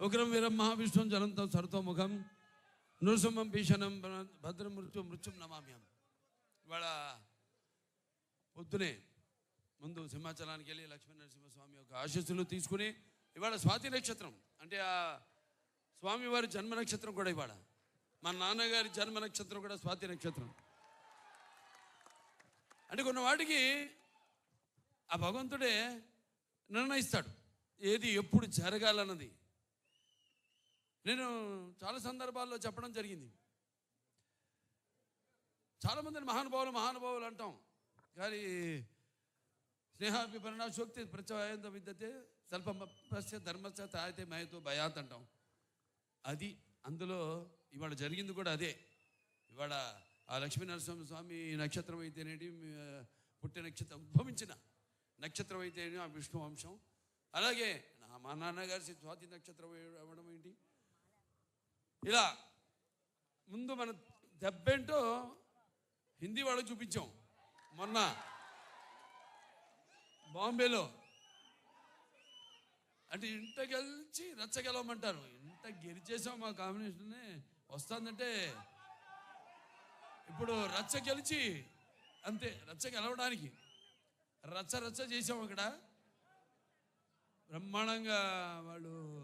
ఉగ్రం వీరం మహావిష్ణుం జనంతం సర్వతోముఖం నృసింహం భీషణం భద్ర మృత్యు మృత్యుం నమామ్యం ఇవాళ పొద్దునే ముందు సింహాచలానికి వెళ్ళి లక్ష్మీ నరసింహస్వామి యొక్క ఆశీస్సులు తీసుకుని ఇవాళ స్వాతి నక్షత్రం. అంటే ఆ స్వామివారి జన్మ నక్షత్రం కూడా ఇవాళ. మా నాన్నగారి జన్మ నక్షత్రం కూడా స్వాతి నక్షత్రం. అంటే కొన్ని వాటికి ఆ భగవంతుడే నిర్ణయిస్తాడు. ఏది ఎప్పుడు జరగాలన్నది. నేను చాలా సందర్భాల్లో చెప్పడం జరిగింది. చాలామందిని మహానుభావులు మహానుభావులు అంటాం. కానీ స్నేహాభిపరణ శోక్తి ప్రత్యయంత విద్యతే స్వల్పస్య ధర్మస్య తాయితే మయతో భయాత్ అంటాం. అది అందులో ఇవాళ జరిగింది కూడా అదే. ఇవాళ ఆ లక్ష్మీనరసింహ స్వామి నక్షత్రం అయితేనేటి పుట్టిన నక్షత్రం ఉద్భవించిన నక్షత్రం అయితేనే ఆ విష్ణు వంశం. అలాగే మా నాన్నగారి స్వాతి నక్షత్రం అవ్వడం ఏంటి? ఇలా ముందు మన దెబ్బేంటో హిందీ వాళ్ళకి చూపించాం. మొన్న బాంబేలో. అంటే ఇంట గెలిచి రచ్చ గెలవమంటారు. ఇంత గెలిచేసాం మా కాంబినేషన్ని. వస్తుందంటే ఇప్పుడు రచ్చ గెలిచి అంతే రచ్చ గెలవడానికి. రచ్చ రచ్చ చేసాం ఇక్కడ బ్రహ్మాండంగా వాళ్ళు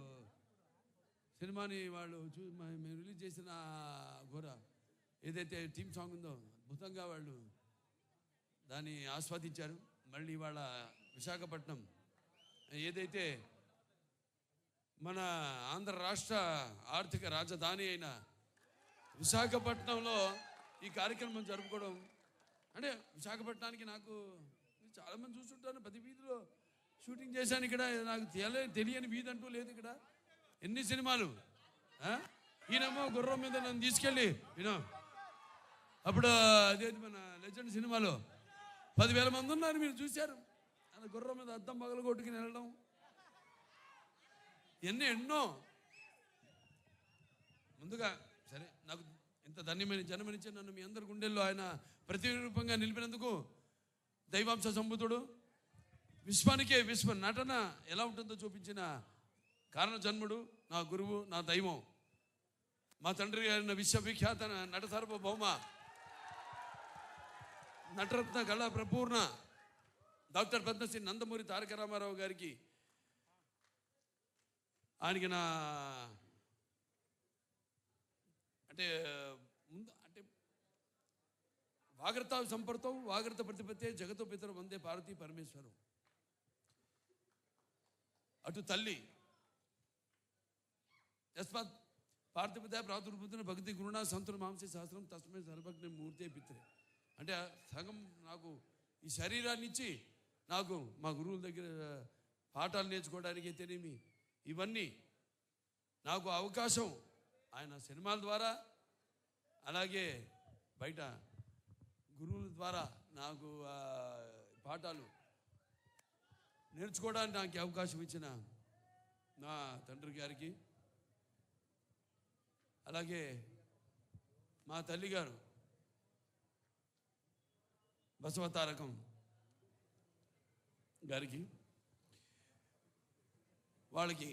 సినిమాని వాళ్ళు చూ మేము రిలీజ్ చేసిన ఘోర ఏదైతే టీమ్ సాంగ్ ఉందో అద్భుతంగా వాళ్ళు దాన్ని ఆస్వాదించారు. మళ్ళీ వాళ్ళ విశాఖపట్నం ఏదైతే మన ఆంధ్ర రాష్ట్ర ఆర్థిక రాజధాని అయిన విశాఖపట్నంలో ఈ కార్యక్రమం జరుపుకోవడం అంటే విశాఖపట్నానికి నాకు చాలామంది చూస్తుంటాను ప్రతి వీధిలో షూటింగ్ చేశాను ఇక్కడ నాకు తెలియని వీధి అంటూ లేదు ఇక్కడ. ఎన్ని సినిమాలు? ఆ? ఈయనేమో గుర్రం మీద నన్ను తీసుకెళ్ళి ఈయన అప్పుడు అదేది మన లెజెండ్ సినిమాలో? పదివేల మంది ఉన్నారు మీరు చూశారు. ఆయన గుర్రం మీద అద్దం పగలు కొట్టుకుని వెళ్ళడం. ఎన్ని ఎన్నో. ముందుగా సరే నాకు ఇంత ధన్యమైన జన్మనిచ్చి నన్ను మీ అందరి గుండెల్లో ఆయన ప్రతిరూపంగా నిలిపినందుకు దైవాంశ సంబుతుడు విశ్వానికే విశ్వ నటన ఎలా ఉంటుందో చూపించిన కారణ జన్ముడు నా గురువు నా దైవం. మా తండ్రి గారిన విశ్వవిఖ్యాత నట సార్వభౌమ నటరత్న కళా ప్రపూర్ణ. డాక్టర్ పద్మశ్రీ నందమూరి తారక రామారావు గారికి. ఆయనకి నా అంటే ముందు అంటే వాగ్రత సంపర్తం వాగ్రత ప్రతిపత్తే జగతో పితరు వందే పార్వతీ పరమేశ్వరం. అటు తల్లి తస్మాత్ పార్థిపత ప్రాతుర్పుతున్న భక్తి గురుణ సంతుల మాంసే శాస్త్రం తస్మై సర్వజ్ఞ మూర్తే పిత్రే. అంటే సగం నాకు ఈ శరీరాన్ని ఇచ్చి నాకు మా గురువుల దగ్గర పాఠాలు నేర్చుకోవడానికి అయితేనేమి ఇవన్నీ నాకు అవకాశం. ఆయన సినిమాల ద్వారా అలాగే బయట గురువుల ద్వారా నాకు పాఠాలు నేర్చుకోవడానికి నాకు అవకాశం ఇచ్చిన నా తండ్రి గారికి అలాగే మా తల్లిగారు బసవతారకం గారికి వాళ్ళకి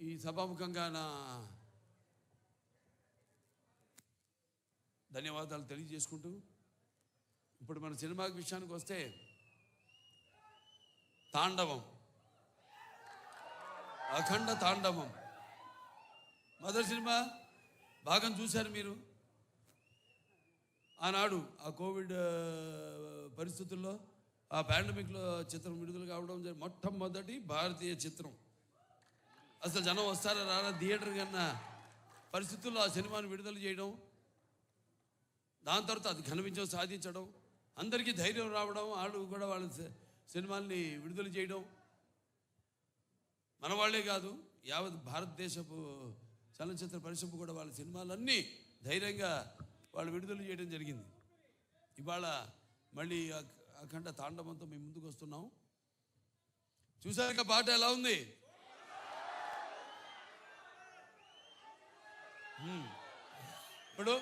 ఈ సభాముఖంగా నా ధన్యవాదాలు తెలియజేసుకుంటూ ఇప్పుడు మన సినిమా విషయానికి వస్తే తాండవం అఖండ తాండవం. మొదటి సినిమా? భాగం చూశారు మీరు? ఆనాడు ఆ కోవిడ్ పరిస్థితుల్లో ఆ పాండమిక్లో చిత్రం విడుదల కావడం జరిగింది. మొట్టమొదటి భారతీయ చిత్రం. అసలు జనం వస్తారా రారా? థియేటర్ కన్నా పరిస్థితుల్లో ఆ సినిమాను విడుదల చేయడం దాని తర్వాత అది ఘన విజయం సాధించడం అందరికీ ధైర్యం రావడం వాళ్ళు కూడా వాళ్ళ సినిమాల్ని విడుదల చేయడం మన వాళ్ళే కాదు యావత్ భారతదేశపు చలనచిత్ర పరిశ్రమ కూడా వాళ్ళ సినిమాలన్నీ ధైర్యంగా వాళ్ళు విడుదల చేయడం జరిగింది. ఇవాళ మళ్ళీ అఖండ తాండవంతో మేము ముందుకు వస్తున్నాం. చూసాక పాట ఎలా ఉంది? ఇప్పుడు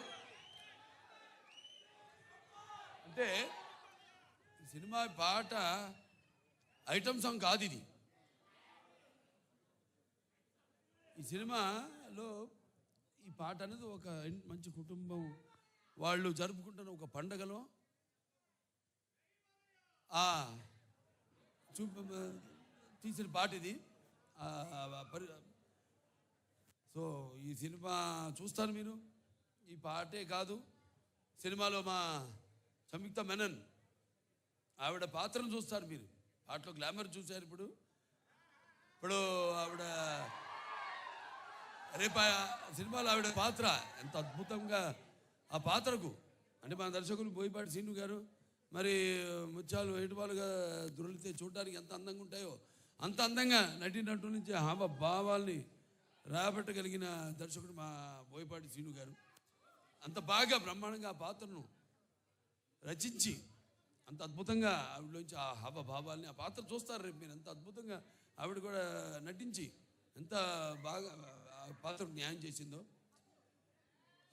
అంటే సినిమా పాట ఐటమ్ సాంగ్ కాదు ఇది. ఈ సినిమాలో ఈ పాట అనేది ఒక మంచి కుటుంబం వాళ్ళు జరుపుకుంటున్న ఒక పండగలో చూపు చూప తీసిన పాట ఇది. సో ఈ సినిమా చూస్తారు మీరు. ఈ పాటే కాదు సినిమాలో మా సంయుక్త మెనన్ ఆవిడ పాత్రను చూస్తారు మీరు. పాటలో గ్లామర్ చూశారు ఇప్పుడు. ఇప్పుడు ఆవిడ రేపు ఆ సినిమాలో ఆవిడ పాత్ర ఎంత అద్భుతంగా. ఆ పాత్రకు అంటే మన దర్శకులు బోయపాటి సీను గారు మరి ముత్యాలు ఏటుపాలుగా దొరికితే చూడడానికి ఎంత అందంగా ఉంటాయో అంత అందంగా నటినట్టు నుంచి హావ భావాల్ని రాబట్టగలిగిన దర్శకుడు మా బోయపాటి సీను గారు. అంత బాగా బ్రహ్మాండంగా ఆ పాత్రను రచించి అంత అద్భుతంగా ఆవిడలోంచి ఆ హావ భావాల్ని ఆ పాత్ర చూస్తారు రేపు మీరు ఎంత అద్భుతంగా ఆవిడ కూడా నటించి ఎంత బాగా పాత్ర న్యాయం చేసిందో.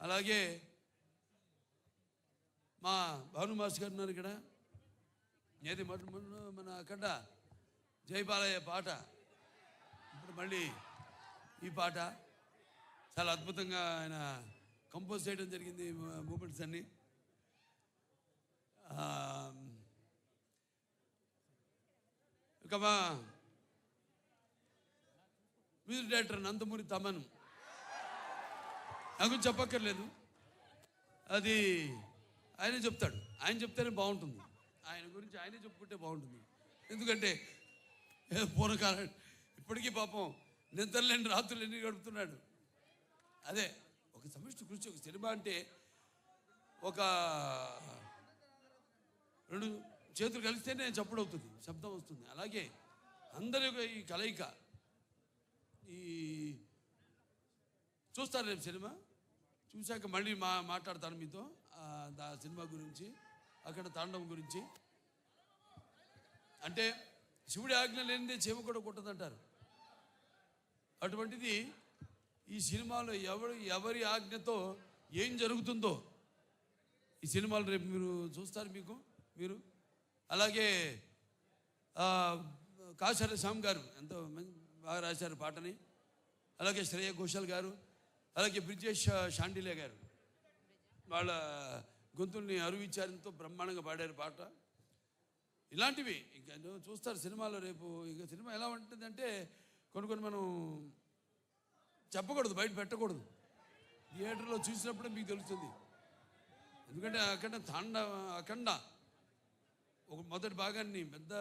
అలాగే మా భానుమాస్ గారు ఉన్నారు ఇక్కడ. ఏది మొట్ట- మన అక్కడ జయపాలయ్య పాట. ఇప్పుడు మళ్ళీ ఈ పాట. చాలా అద్భుతంగా ఆయన కంపోజ్ చేయడం జరిగింది మూమెంట్స్ అన్నీ. ఇక మా మ్యూజిక్ డైరెక్టర్ నందమూరి తమన్. నాకు చెప్పక్కర్లేదు. అది ఆయనే చెప్తాడు. ఆయన చెప్తేనే బాగుంటుంది. ఆయన గురించి ఆయనే చెప్పుకుంటే బాగుంటుంది. ఎందుకంటే పూర్వకాలం ఇప్పటికీ పాపం నిద్రలేని రాత్రులు ఎన్ని గడుపుతున్నాడు. అదే ఒక సమిష్టి గురించి ఒక సినిమా అంటే ఒక రెండు చేతులు కలిస్తేనే చప్పుడు అవుతుంది శబ్దం వస్తుంది. అలాగే అందరి ఈ కలయిక ఈ చూస్తారు రేపు సినిమా. చూశాక మళ్ళీ మా మాట్లాడతాను మీతో ఆ, దా సినిమా గురించి అక్కడ తాండవం గురించి. అంటే శివుడి ఆజ్ఞ లేనిదే చీమ కూడా కుట్టదంటారు. అటువంటిది ఈ సినిమాలో ఎవరు ఎవరి ఆజ్ఞతో ఏం జరుగుతుందో ఈ సినిమాలు రేపు మీరు చూస్తారు మీకు మీరు. అలాగే ఆ, కాశార గారు ఎంతో మంచి బాగా రాశారు పాటని. అలాగే శ్రేయ ఘోషల్ గారు అలాగే బ్రిజేష్ షాండిలే గారు. వాళ్ళ గొంతుల్ని అరువిచారంతో బ్రహ్మాండంగా పాడారు పాట. ఇలాంటివి ఇంకా నువ్వు చూస్తారు సినిమాలో రేపు. ఇంకా సినిమా ఎలా ఉంటుందంటే కొన్ని కొన్ని మనం చెప్పకూడదు బయట పెట్టకూడదు. థియేటర్లో చూసినప్పుడే మీకు తెలుస్తుంది. ఎందుకంటే అక్కడ తాండ అఖండ ఒక మొదటి భాగాన్ని పెద్ద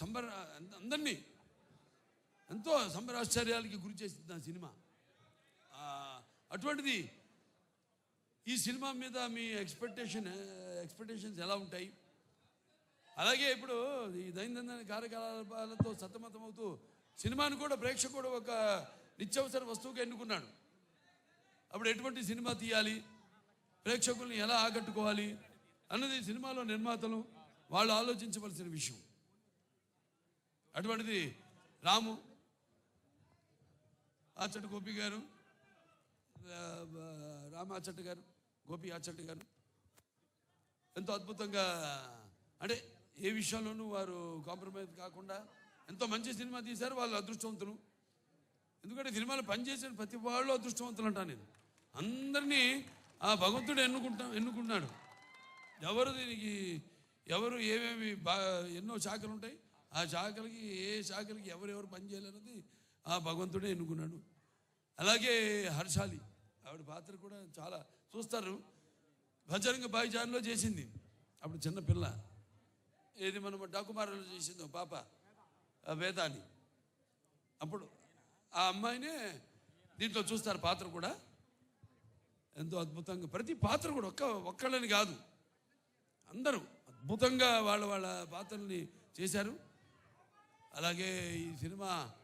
సంబర అందరినీ ఎంతో సంబరాశ్చర్యాలకి గురి చేసింది ఆ సినిమా. అటువంటిది ఈ సినిమా మీద మీ ఎక్స్పెక్టేషన్ ఎక్స్పెక్టేషన్స్ ఎలా ఉంటాయి? అలాగే ఇప్పుడు ఈ దైనందిన కార్యకలాపాలతో సతమతమవుతూ సినిమాను కూడా ప్రేక్షకుడు ఒక నిత్యవసర వస్తువుగా ఎన్నుకున్నాడు. అప్పుడు ఎటువంటి సినిమా తీయాలి? ప్రేక్షకుల్ని ఎలా ఆకట్టుకోవాలి? అన్నది సినిమాలో నిర్మాతలు వాళ్ళు ఆలోచించవలసిన విషయం. అటువంటిది రాము ఆచట గోపి గారు రామ ఆచట గారు గోపి ఆచట గారు. ఎంతో అద్భుతంగా అంటే ఏ విషయంలోనూ వారు కాంప్రమైజ్ కాకుండా ఎంతో మంచి సినిమా తీశారు వాళ్ళు అదృష్టవంతులు. ఎందుకంటే సినిమాలు పనిచేసిన ప్రతి వాళ్ళు అదృష్టవంతులు అంటాను నేను. అందరినీ ఆ భగవంతుడు ఎన్నుకుంటా ఎన్నుకున్నాడు ఎవరు దీనికి ఎవరు ఏమేమి బా ఎన్నో శాఖలు ఉంటాయి ఆ శాఖలకి ఏ శాఖలకి ఎవరెవరు పని చేయాలన్నది ఆ భగవంతుడే ఎన్నుకున్నాడు. అలాగే హర్షాలి ఆవిడ పాత్ర కూడా చాలా చూస్తారు. భజరంగ భాయిజాన్లో చేసింది. అప్పుడు చిన్న పిల్ల. ఏది మనం డాకుమారలో చేసిందో పాప వేదాని అప్పుడు ఆ అమ్మాయినే దీంట్లో చూస్తారు పాత్ర కూడా. ఎంతో అద్భుతంగా ప్రతి పాత్ర కూడా ఒక్క ఒక్కళ్ళని కాదు. అందరూ అద్భుతంగా వాళ్ళ వాళ్ళ పాత్రల్ని చేశారు. అలాగే ఈ సినిమా